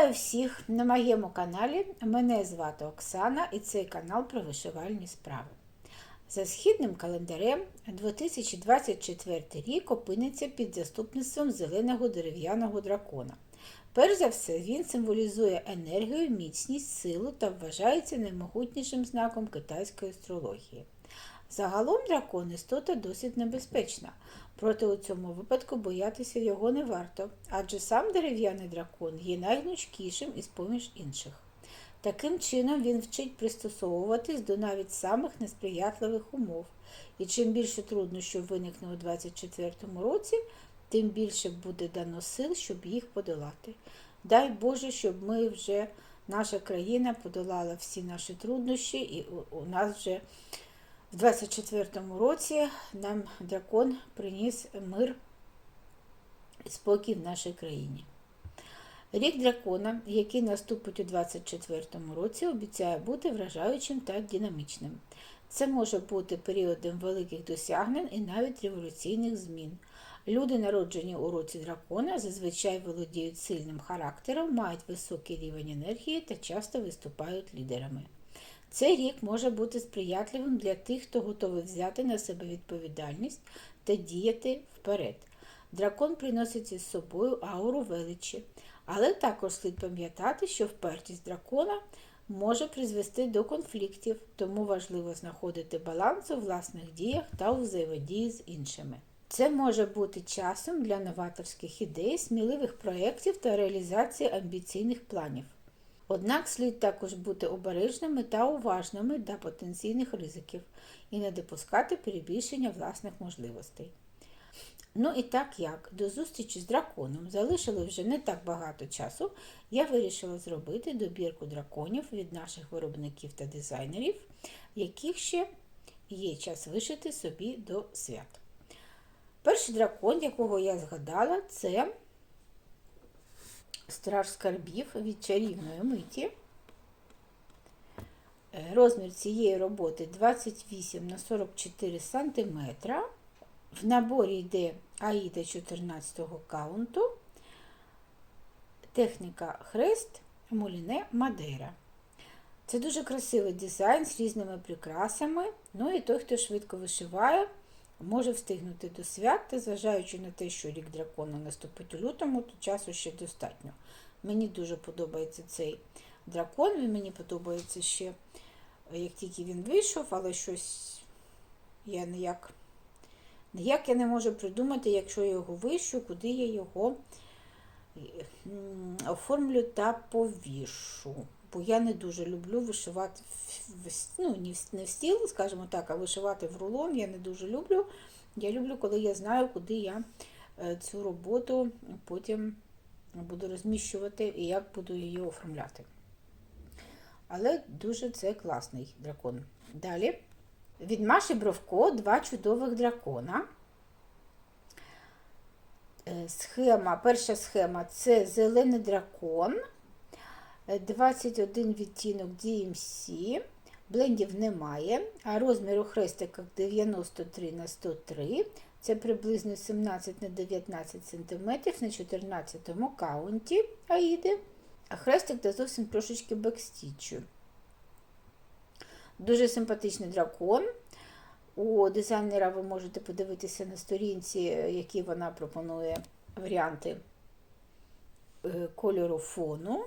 Вітаю всіх на моєму каналі. Мене звати Оксана і цей канал про вишивальні справи. За східним календарем 2024 рік опиниться під заступництвом зеленого дерев'яного дракона. Перш за все, він символізує енергію, міцність, силу та вважається наймогутнішим знаком китайської астрології. Загалом дракон істота досить небезпечна, проте у цьому випадку боятися його не варто, адже сам дерев'яний дракон є найгнучкішим із поміж інших. Таким чином він вчить пристосовуватись до навіть самих несприятливих умов, і чим більше труднощів виникне у 2024 році, тим більше буде дано сил, щоб їх подолати. Дай Боже, щоб ми вже, наша країна подолала всі наші труднощі, і у нас вже в 24-му році нам дракон приніс мир і спокій в нашій країні. Рік дракона, який наступить у 24-му році, обіцяє бути вражаючим та динамічним. Це може бути періодом великих досягнень і навіть революційних змін. Люди, народжені у році дракона, зазвичай володіють сильним характером, мають високий рівень енергії та часто виступають лідерами. Цей рік може бути сприятливим для тих, хто готовий взяти на себе відповідальність та діяти вперед. Дракон приносить із собою ауру величі, але також слід пам'ятати, що впертість дракона може призвести до конфліктів, тому важливо знаходити баланс у власних діях та у взаємодії з іншими. Це може бути часом для новаторських ідей, сміливих проєктів та реалізації амбіційних планів. Однак слід також бути обережними та уважними до потенційних ризиків і не допускати перебільшення власних можливостей. Ну і так як до зустрічі з драконом залишили вже не так багато часу, я вирішила зробити добірку драконів від наших виробників та дизайнерів, яких ще є час вишити собі до свят. Перший дракон, якого я згадала, це страж скарбів від чарівної миті. Е, Розмір цієї роботи 28 на 44 см. В наборі йде аїда 14 каунту, техніка хрест, муліне Мадейра. Це дуже красивий дизайн з різними прикрасами. Ну і той, хто швидко вишиває, може встигнути до свят, зважаючи на те, що рік дракона наступить у лютому, то часу ще достатньо. Мені дуже подобається цей дракон, він мені подобається ще, як тільки він вийшов, але щось я ніяк, ніяк я не можу придумати, якщо я його вищу, куди я його оформлю та повішу. Бо я не дуже люблю вишивати в- ну, не в- стіл, скажімо так, а вишивати в рулон я не дуже люблю. Я люблю, коли я знаю, куди я е, цю роботу потім буду розміщувати і як буду її оформляти. Але дуже це класний дракон. Далі. Від Маші Бровко два чудових дракона. Е, Схема, перша схема це зелений дракон. Е, 21 відтінок DMC. Блендів немає, а розмір у хрестиках 93 на 103. Це приблизно 17 на 19 см на 14 каунті аїди. А хрестик де зовсім трошечки бекстічу. Дуже симпатичний дракон. У дизайнера ви можете подивитися на сторінці, які вона пропонує варіанти е, кольору фону.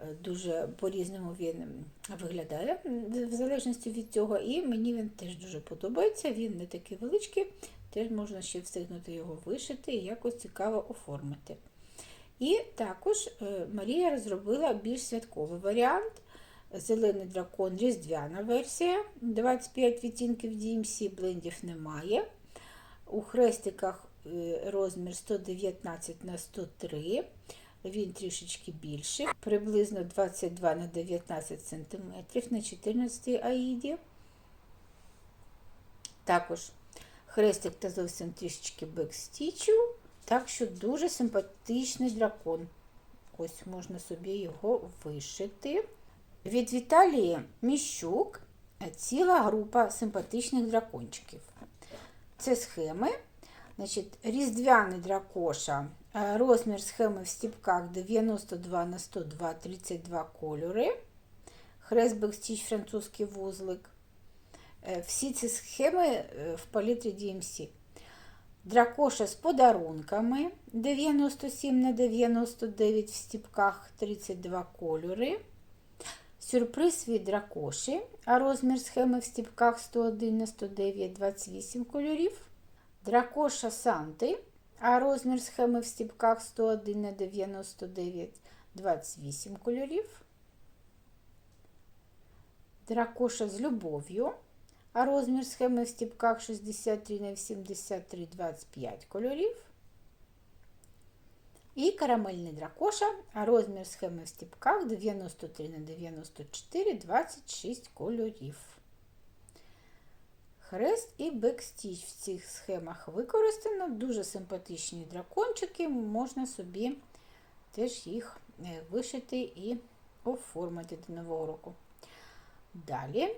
Е, Дуже по-різному він виглядає, в залежності від цього. І мені він теж дуже подобається. Він не такий величкий, теж можна ще встигнути його вишити і якось цікаво оформити. І також е, Марія розробила більш святковий варіант. Зелений дракон різдвяна версія. 25 відтінків DMC блендів немає. У хрестиках е, розмір 119 на 103. Він трішечки більший, приблизно 22 на 19 см на 14 аїді. Також хрестик та зовсім трішечки бекстічу. Так що дуже симпатичний дракон. Ось можна собі його вишити. Від Віталії Міщук ціла група симпатичних дракончиків. Це схеми. Значить, Різдвяний дракоша Розмір схеми в стіпках 92 на 102 32 кольори. Хрест бекстіч французький вузлик. Е, Всі ці схеми е, в палітрі DMC. Дракоша з подарунками 97 на 99 в стіпках 32 кольори. Сюрприз від дракоші, а розмір схеми в стіпках 101 на 109 28 кольорів. Дракоша Санти, а розмір схеми в стіпках 101 на 99 28 кольорів. Дракоша з любов'ю, а розмір схеми в стіпках 63 на 83 25 кольорів. І карамельний дракоша, а розмір схеми в стіпках 93 на 94 26 кольорів. Хрест і бекстіч в цих схемах використано. Дуже симпатичні дракончики, можна собі теж їх е, вишити і оформити до нового року. Далі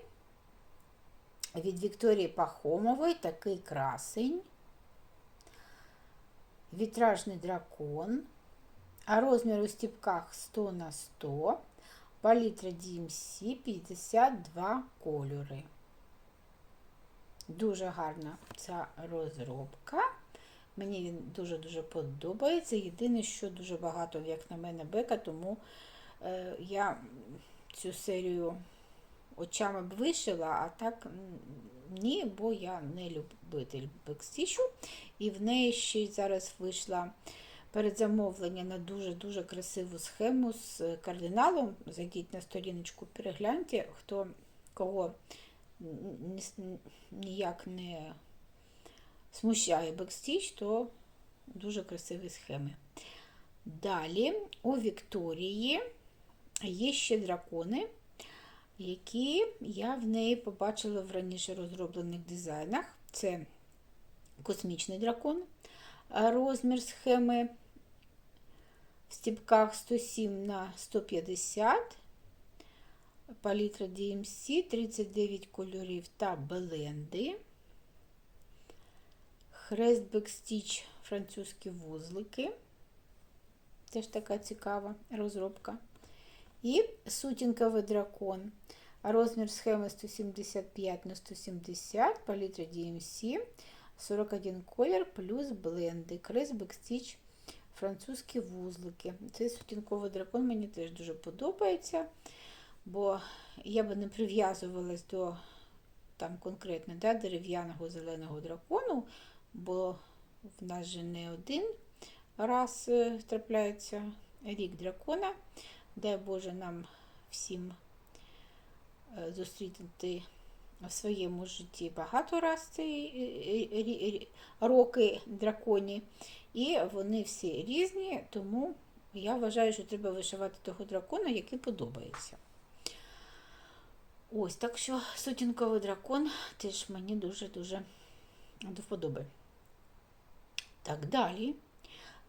від Вікторії Пахомової такий красень, вітражний дракон, а розмір у стіпках 100 на 100, палітра DMC 52 кольори. Дуже гарна ця розробка. Мені він дуже-дуже подобається. Єдине, що дуже багато, як на мене, бека, тому е, я цю серію очами б вишила, а так ні, бо я не любитель бекстічу. І в неї ще й зараз вийшла передзамовлення на дуже-дуже красиву схему з кардиналом. Зайдіть на сторіночку, перегляньте, хто кого ніяк не смущає бекстіч, то дуже красиві схеми. Далі у Вікторії є ще дракони які я в неї побачила в раніше розроблених дизайнах. Це космічний дракон, розмір схеми в стіпках 107 на 150, палітра DMC, 39 кольорів та бленди. Хрест бекстіч французькі вузлики. Теж така цікава розробка. І сутінковий дракон. Розмір схеми 175 на 170, палітра DMC, 41 колір плюс бленди. Крес бекстіч, французькі вузлики. Цей сутінковий дракон мені теж дуже подобається, бо я би не прив'язувалась до там конкретно да, дерев'яного зеленого дракону, бо в нас же не один раз е, трапляється рік дракона. Дай Боже нам всім е, зустріти в своєму житті багато раз ці роки драконі. І вони всі різні, тому я вважаю, що треба вишивати того дракона, який подобається. Ось, так що сутінковий дракон теж мені дуже-дуже до вподоби. Так, далі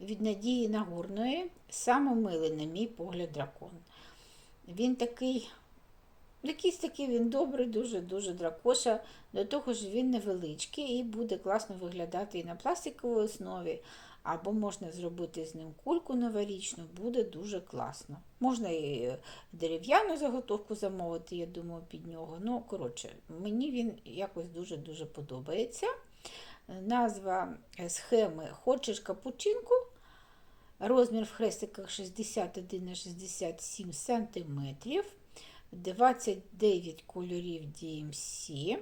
від Надії Нагорної саме на мій погляд, дракон. Він такий, якийсь такий він добрий, дуже-дуже дракоша. До того ж, він невеличкий і буде класно виглядати і на пластиковій основі, або можна зробити з ним кульку новорічну, буде дуже класно. Можна і дерев'яну заготовку замовити, я думаю, під нього. Ну, коротше, мені він якось дуже-дуже подобається. Назва схеми Хочеш капучинку. Розмір в хрестиках 61 на 67 см, 29 кольорів DMC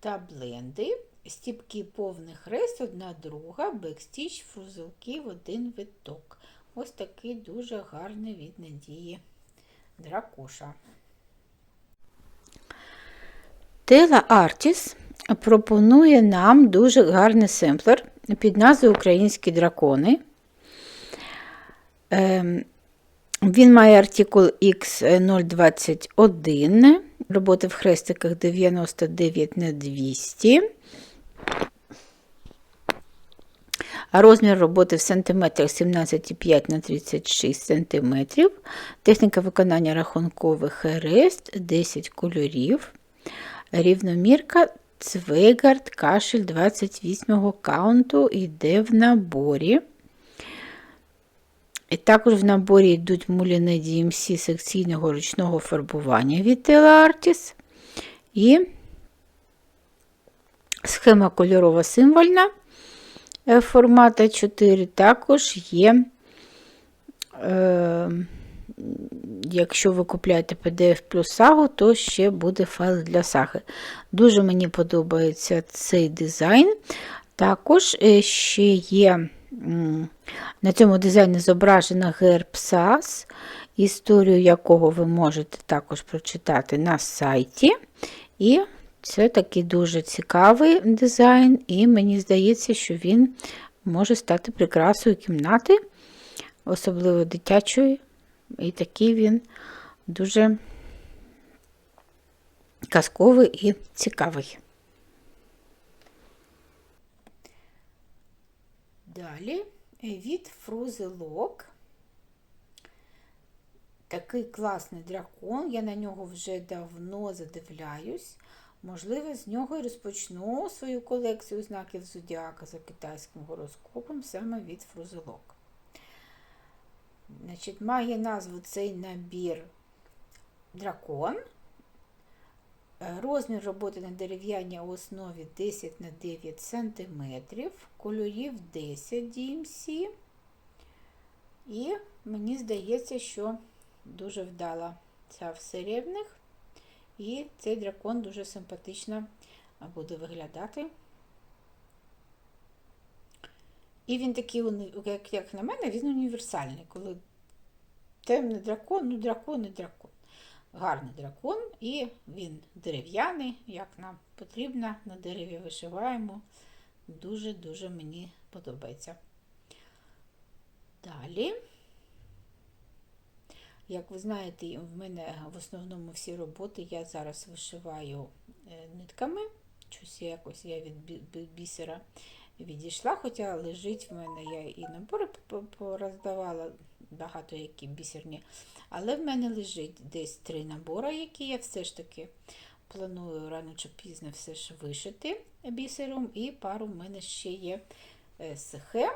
та бленди, стіпки повний хрест, одна друга, бекстіч, фрузелки в один виток. Ось такий дуже гарний від надії дракоша. Тела Artis пропонує нам дуже гарний семплер під назвою Українські дракони. Ем, він має артикул X021, роботи в хрестиках 99 на 200. Розмір роботи в сантиметрах 17,5 на 36 см. Техніка виконання рахункових хрест 10 кольорів. Рівномірка Цвейгард кашель 28 каунту йде в наборі. І також в наборі йдуть муліне DMC секційного ручного фарбування від Artis. І схема кольорова символьна е, формата 4 також є. Е, Якщо ви купляєте PDF плюс сагу, то ще буде файл для саги. Дуже мені подобається цей дизайн. Також е, ще є на цьому дизайні зображена герб SAS, історію якого ви можете також прочитати на сайті. І це такий дуже цікавий дизайн, і мені здається, що він може стати прикрасою кімнати, особливо дитячої. І такий він дуже казковий і цікавий. Далі від Фрузелок. Такий класний дракон, я на нього вже давно задивляюсь. Можливо, з нього і розпочну свою колекцію знаків Зодіака за китайським гороскопом саме від Фрузелок. Значить, Має назву цей набір дракон. Розмір роботи на дерев'яній основі 10 на 9 см, кольорів 10 DMC. І мені здається, що дуже вдала ця в них. І цей дракон дуже симпатично буде виглядати. І він такий, як, на мене, він універсальний. Коли темний дракон, ну дракон і дракон. Гарний дракон, і він дерев'яний, як нам потрібно, на дереві вишиваємо. Дуже-дуже мені подобається. Далі, як ви знаєте, в мене в основному всі роботи я зараз вишиваю е, нитками. Щось якось я від бісера відійшла, хоча лежить в мене, я і набори пороздавала, багато які бісерні. Але в мене лежить десь три набори, які я все ж таки планую рано чи пізно все ж вишити бісером. І пару в мене ще є е, схем,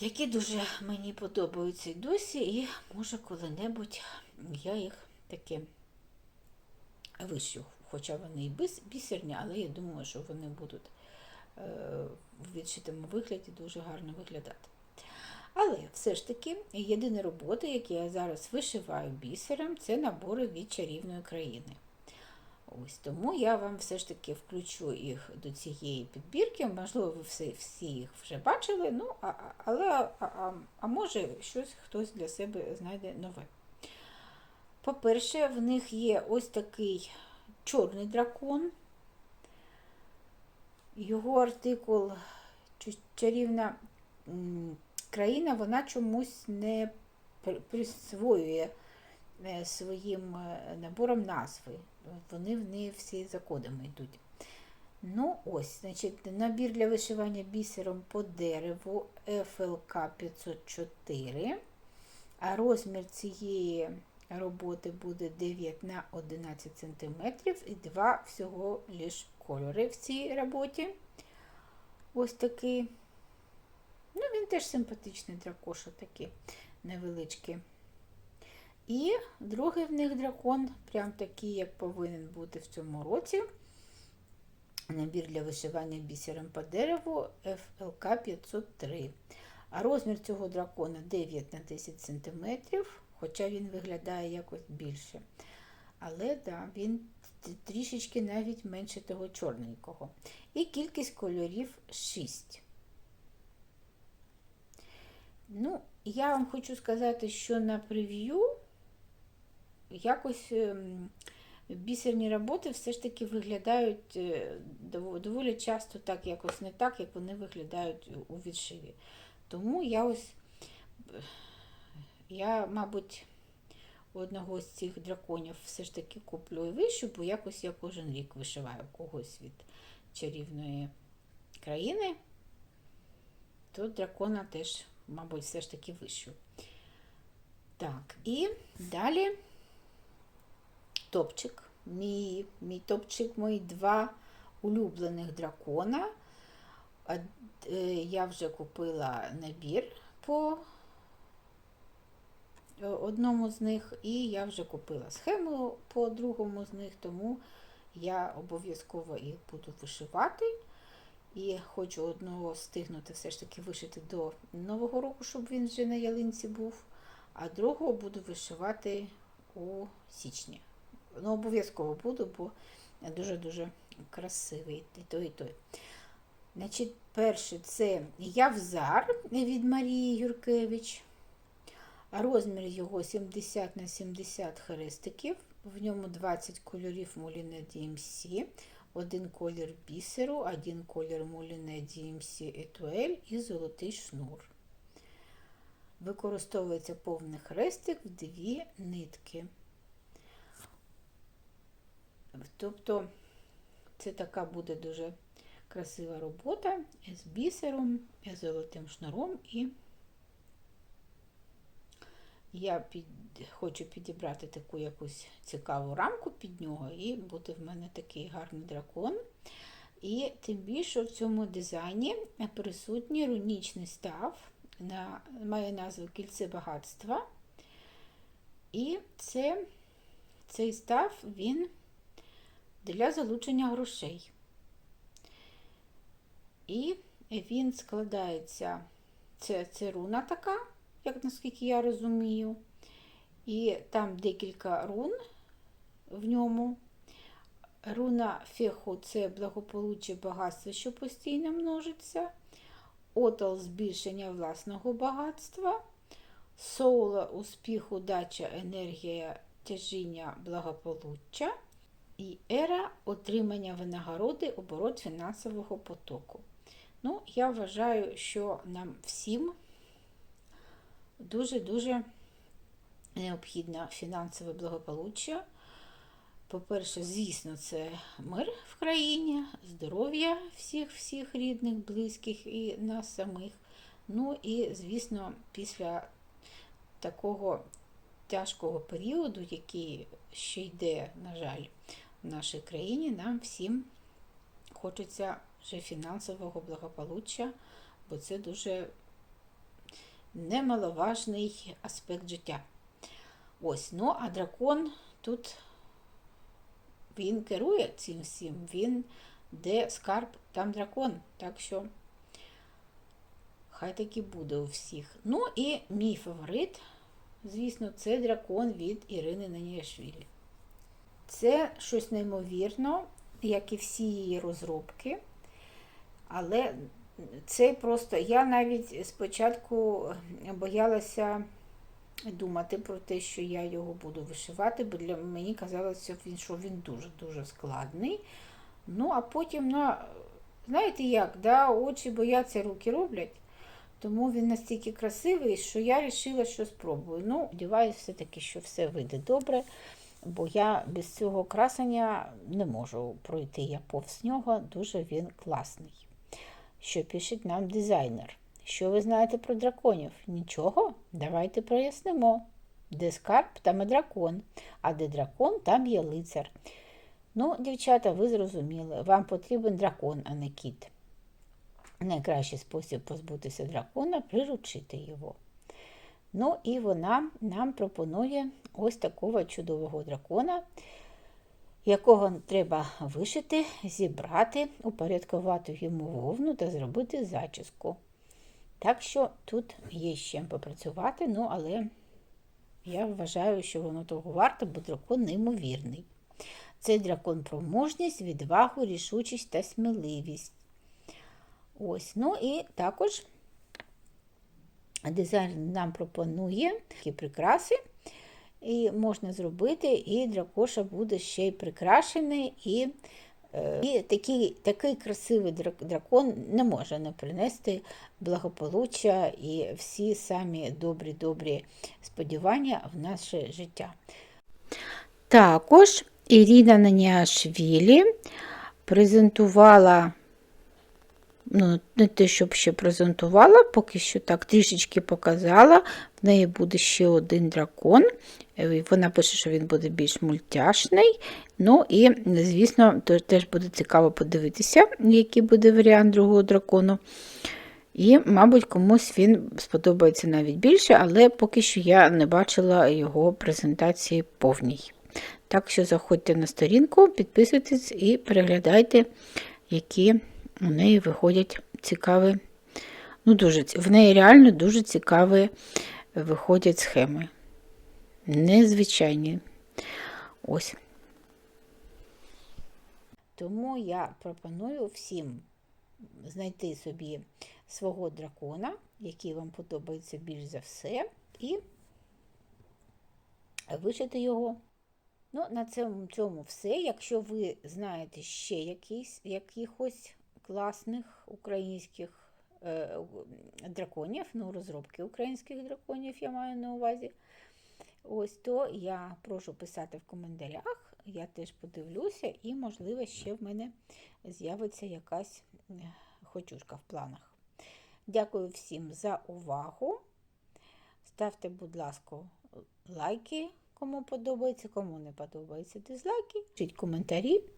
які дуже мені подобаються досі, і може коли-небудь я їх таки вишю. Хоча вони і бісерні, але я думаю, що вони будуть Е, в відшитому вигляді дуже гарно виглядати. Але все ж таки єдині роботи, які я зараз вишиваю бісером, це набори від чарівної країни. Ось Тому я вам все ж таки включу їх до цієї підбірки. Можливо, ви всі, всі їх вже бачили, ну, а, але а, а, а може щось хтось для себе знайде нове. По-перше, в них є ось такий чорний дракон. Його артикул чарівна країна, вона чомусь не присвоює е, своїм е, набором назви. Вони в неї всі за кодами йдуть. Ну, ось, значить, набір для вишивання бісером по дереву FLK 504. А розмір цієї роботи буде 9 на 11 см і два всього лиш кольори в цій роботі. Ось такий. Ну, він теж симпатичний дракоша такий невеличкий. І другий в них дракон, прям такий, як повинен бути в цьому році. Набір для вишивання бісером по дереву FLK 503. А розмір цього дракона 9 на 10 см, хоча він виглядає якось більше. Але да, він трішечки навіть менше того чорненького. І кількість кольорів 6. Ну, я вам хочу сказати, що на прев'ю якось ем, бісерні роботи все ж таки виглядають е, доволі часто так, якось не так, як вони виглядають у відшиві. Тому я ось, я, мабуть, одного з цих драконів все ж таки куплю і вищу, бо якось я кожен рік вишиваю когось від чарівної країни, то дракона теж, мабуть, все ж таки вищу. Так, і далі топчик. Мій мій топчик, мої два улюблених дракона. Е, Я вже купила набір по е, одному з них, і я вже купила схему по другому з них, тому я обов'язково їх буду вишивати. І хочу одного встигнути все ж таки вишити до Нового року, щоб він вже на ялинці був, а другого буду вишивати у січні. Ну, обов'язково буду, бо дуже-дуже красивий і той, і той. Значить, перше це Явзар від Марії Юркевич. Розмір його 70 на 70 хрестиків. В ньому 20 кольорів Муліне DMC, один колір бісеру, один колір Муліне DMC Етуель і золотий шнур. Використовується повний хрестик в дві нитки. Тобто це така буде дуже красива робота з бісером, з золотим шнуром і я під, хочу підібрати таку якусь цікаву рамку під нього, і буде в мене такий гарний дракон. І тим більше в цьому дизайні присутній рунічний став, на, має назву Кільце багатства. І це, цей став він для залучення грошей. І він складається, це, це руна така як наскільки я розумію. І там декілька рун в ньому. Руна феху це благополуччя багатство, що постійно множиться. Отал збільшення власного багатства, соула успіх, удача, енергія, тяжіння, благополуччя. І ера отримання винагороди, оборот фінансового потоку. Ну, я вважаю, що нам всім дуже-дуже необхідне фінансове благополуччя. По-перше, звісно, це мир в країні, здоров'я всіх всіх рідних, близьких і нас самих. Ну і, звісно, після такого тяжкого періоду, який ще йде, на жаль, в нашій країні, нам всім хочеться вже фінансового благополуччя, бо це дуже немаловажний аспект життя. Ось, ну, а дракон тут він керує цим всім, він де скарб, там дракон. Так що хай таки буде у всіх. Ну і мій фаворит, звісно, це дракон від Ірини Наніашвілі. Це щось неймовірно, як і всі її розробки. Але це просто я навіть спочатку боялася думати про те, що я його буду вишивати, бо для мені казалося, що він дуже-дуже складний. Ну, а потім, ну, знаєте як, да, очі бояться, руки роблять. Тому він настільки красивий, що я вирішила, що спробую. Ну, сподіваюся, все-таки, що все вийде добре, бо я без цього красення не можу пройти. Я повз нього, дуже він класний що пише нам дизайнер. Що ви знаєте про драконів? Нічого? Давайте прояснимо. Де скарб, там і дракон, а де дракон, там є лицар. Ну, дівчата, ви зрозуміли, вам потрібен дракон, а не кіт. Найкращий спосіб позбутися дракона приручити його. Ну, і вона нам пропонує ось такого чудового дракона якого треба вишити, зібрати, упорядкувати йому вовну та зробити зачіску. Так що тут є з чим попрацювати, ну, але я вважаю, що воно того варто, бо дракон неймовірний. Цей дракон про мужність, відвагу, рішучість та сміливість. Ось, ну і також дизайн нам пропонує такі прикраси. І можна зробити, і дракоша буде ще й прикрашений, і е, і такий такий красивий дракон не може не принести благополуччя і всі самі добрі-добрі сподівання в наше життя. Також Ірина Наніашвілі презентувала ну, не те, щоб ще презентувала, поки що так трішечки показала. В неї буде ще один дракон. Е, Вона пише, що він буде більш мультяшний. Ну і, звісно, теж буде цікаво подивитися, який буде варіант другого дракону. І, мабуть, комусь він сподобається навіть більше, але поки що я не бачила його презентації повній. Так що заходьте на сторінку, підписуйтесь і переглядайте, які у неї виходять цікаві. Ну, дуже, в неї реально дуже цікаві виходять схеми. Незвичайні. Ось. Тому я пропоную всім знайти собі свого дракона, який вам подобається більш за все, і вишити його. Ну, на цьому, цьому все. Якщо ви знаєте ще якісь, якихось класних українських е, драконів, ну, розробки українських драконів я маю на увазі, ось то я прошу писати в коментарях. Я теж подивлюся, і, можливо, ще в мене з'явиться якась хочушка в планах. Дякую всім за увагу. Ставте, будь ласка, лайки, кому подобається, кому не подобається дизлайки. Пишіть коментарі.